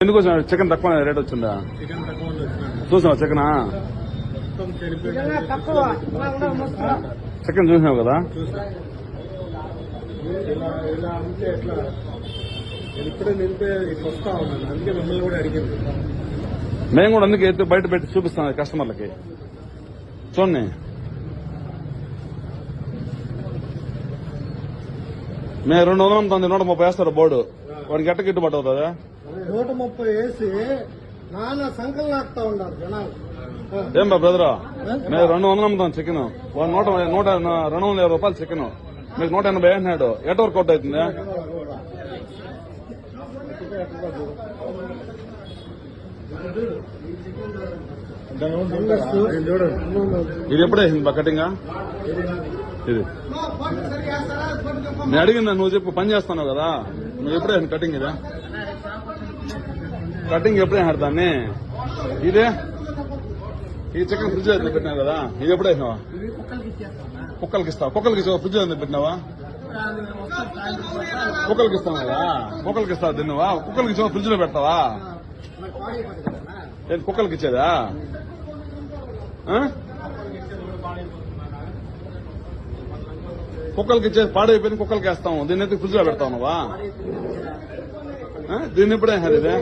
ఎందుకు వచ్చిన చికెన్ తక్కువ రేట్ వచ్చిందా? చూసావా చికెన్? చికెన్ చూసినావు కదా? మేము కూడా అందుకే బయట పెట్టి చూపిస్తాం కస్టమర్లకి చూడండి. మేము రెండు వందలు అమ్ముతుంది నూట ముప్పై వేస్తారు బోర్డు. వాడికి ఎట్ట గిట్టుబాటు అవుతుందా? నూట ముప్పై వేసి నాన్న సంకల్ నాకుతా ఉన్నారు జనాలు. ఏం బా బ్రదర్? మేము రెండు వందలు అమ్ముతాం చికెన్. వాడు నూట నూట రెండు వందల ఇరవై రూపాయలు చికెన్. మీకు నూట ఎనభై అంటున్నాడు. ఎట్ వర్క్ అవుట్ అవుతుంది? ఇది ఎప్పుడే? బా కటింగ్? ఇది. నేను అడిగిన నువ్వు చెప్పు పని చేస్తున్నావు కదా? నువ్వు ఎప్పుడే కటింగ్ ఇదా? కటింగ్ ఎప్పుడే ఆడతాన్ని ఇదే? ఈ చికెన్ ఫ్రిడ్జ్ అయితే పెట్టినావు కదా? ఇది ఎప్పుడే వేసినావా? కుక్కలకి ఇస్తావు? కుక్కలకి ఇస్తావు? ఫ్రిడ్జ్ అయితే పెట్టినావా? కుక్కలకి ఇస్తావు కదా? కుక్కలకి ఇస్తావు? తిన్నావా? కుక్కలకి ఇచ్చావా? ఫ్రిడ్జ్లో పెడతావా? నేను కుక్కలకి ఇచ్చేదా? కుక్కలకి ఇచ్చేది పాడైపోయిన కుక్కలకి వేస్తాము. దీన్ని అయితే ఫ్రిడ్జ్లో పెడతా ఉన్నావా దీన్ని ఎప్పుడే హరిదే?